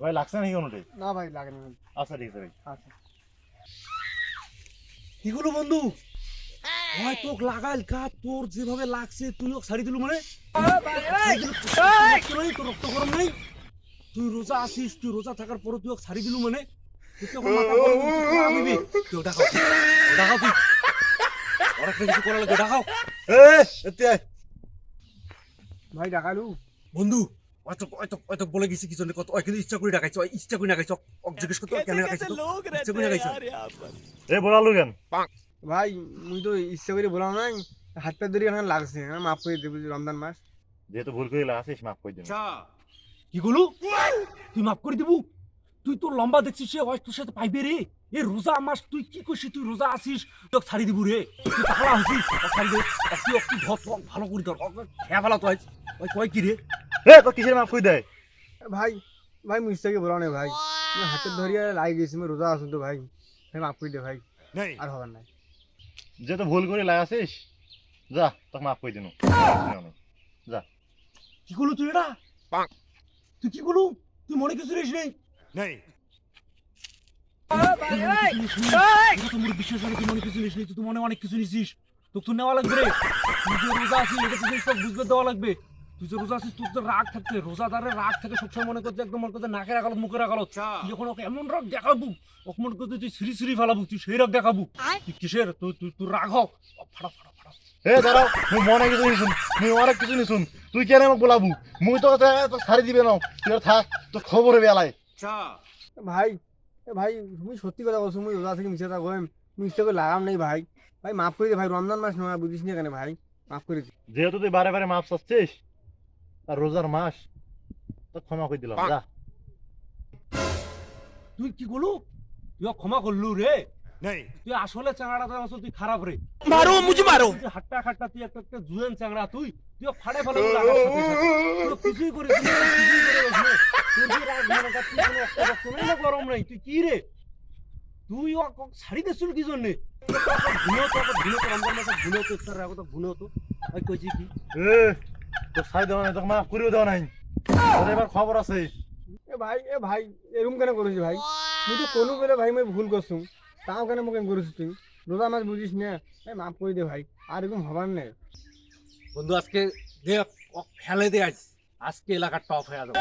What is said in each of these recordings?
ভাই লাগছে নাকি কোনোটি? না ভাই লাগেনি। আচ্ছা ঠিক আছে ভাই আচ্ছা। কি হলো বন্ধু? হয় তোক লাগাইল কা তোর যেভাবে লাগছে তুই ওকে ছাড়ি দিলু মানে তোর রক্ত গরম নাই? তুই রোজা আছিস তুই রোজা থাকার পরে তুই ওকে ছাড়ি দিলু মানে। ভাই বন্ধু বলে গেছি কিছু কত ওই কিন্তু ইচ্ছা করে ডাকাইছ ওই ইচ্ছা করে ডাকাইছ জিজ্ঞেস করতে কেন ডাকাইছ তো? ইচ্ছা করে ডাকাইছ। এ বলালু কেন? ভাই মুই তো ইচ্ছা করে বললাম নাই হাত পা ধরে এখন লাগছে হ্যাঁ মাফ করে দেবো রমজান মাস। যেহেতু ভুল করে আসিস মাফ করে দিন কি গলু? তুই মাফ করে দিবু? তুই তো লম্বা দেখছিস সে হয় তোর সাথে পাইবে রে। এ রোজা মাস তুই কি করছিস তুই রোজা আসিস তোকে ছাড়ি দিবু রে। তুই ওকে ছাড়ি দে তুই ধর ভালো করে ধর। খেয়া ফেলা তো কয় কি রে? এ তো কিসের মাফ করে দেয় ভাই ভাই মুই ইচ্ছা করে না ভাই। হাতে ধরিয়া লাগি গেছি মুই রোজা আসুন তো ভাই। ভাই মাফ করে দে ভাই আর হবার নাই। যেহেতু ভুল করে লাগাছিস যা তোকে মাফ করে দিন কি করলু তুই এটা? তুই কি করলু তুই মনে কিছু রেস নেই। তো হয় তুই মনে মনে অনেক কিছু নিছিস। তোকে তো নেওয়া লাগবে রে। তুই রোজা আছিস এটা তুই সব বুঝতে দেওয়া লাগবে। তুই যে রোজা আছিস তোর তো রাগ থাকতে রোজাদারের রাগ থেকে সবসময় মনে করছে একদম মনে করছে নাকের আগালত মুখের আগালত তুই যখন ওকে এমন রাগ দেখাবো ওকে মনে করছে তুই সিঁড়ি সিঁড়ি ফেলাবো তুই সেই রাগ দেখাবো। তুই কিসের? তুই তুই তোর রাগ হোক ফাটা ফাটা ফাটা এ দাঁড়াও মুই মনে কিছু নিছুন মুই অনেক কিছু নিছুন তুই কেন আমাকে বলাবু? মুই তো ছাড়ি দিবে না। তুই থাক তো খবরে বেলায় ভাই এ ভাই তুমি সত্যি কথা বলছো মুই রোজা থেকে মিশে থাকো মুই ইচ্ছা করে লাগাম নাই ভাই। ভাই মাফ করে দে ভাই রমজান মাস নয় বুঝিস না কেন ভাই। মাফ করে দে। যেহেতু তুই বারে বারে মাফ চাচ্ছিস আর রোজার মাস ক্ষমা করে দিলাম যা। তুই কি বলু? তুই ক্ষমা করলু রে। তুই আসলে চাংড়াটা তুই খারাপ রে। মারো মারো। হাট্টা খাট্টা তুই একটা একটা জুয়েন তুই। তুই ফাড়ে ফাড়ে কিছুই গরম নাই তুই কি রে? তুই শাড়ি দেছিল কি জন্য? ভুলো তো ভুলো তো রমজান মাসে তো তোর রাখো তো ভুলো কইছি কি? তোর সাই দেওয়া নাই তোকে মাফ করেও দেওয়া নাই। এবার খবর আছে। এ ভাই এ ভাই এরম কেন করিস ভাই? তুই তো কোনো বেলে ভাই মই ভুল করছু। তাও কেন মোকে করিস তুই? রোজা মাছ বুঝিস না? এই মাফ করে দে ভাই আর এরকম হবার নে বন্ধু আজকে দেখ ফেলে দে আজ। আজকে এলাকা টপ হয়ে যাবে।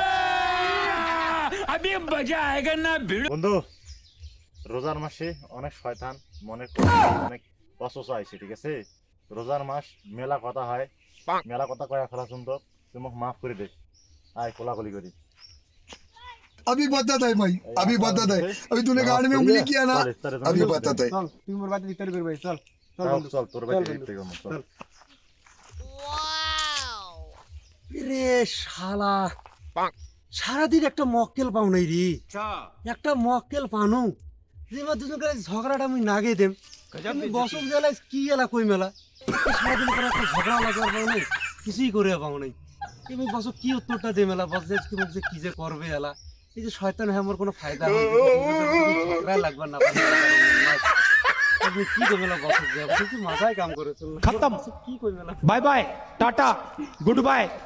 আমি মজা আয়েগা না বন্ধু রোজার মাসে অনেক শয়তান মনে অনেক অসুস্থ আইছে ঠিক আছে? রোজার মাস মেলা কথা হয় মেলা কথা কয়া ফেলা সুন্দর তুই মোক মাফ করে দে আয় কোলাকুলি করি अभी बताता है भाई अभी बताता है अभी तूने गाड़ी में उंगली किया ना চল, ইফতারে अभी যাবো। बताता है চল তুই মোর বাড়িতে ইফতারি করবি চল চল চল, বন্ধু চল তোর চল বাড়ি বন্ধু। ইফতারি করবো, চল। চল। রে শালা সারাদিন একটা মক্কেল পাও নাই রে একটা মক্কেল পানো যেমা দুজন করে ঝগড়াটা আমি নাগে দেম কিন্তু বসক জেলায় কি এলা কই মেলা একটা কি উত্তরটা দিয়ে মেলা বলছে কি যে করবে এলা? এই যে শয়তান হ্যাঁ আমার কোনো ফায়দা ঝগড়া লাগবে না। কি কইমেলা বস যে মাথায় কাম করেছিল খতম। কি কইমেলা bye bye tata good bye.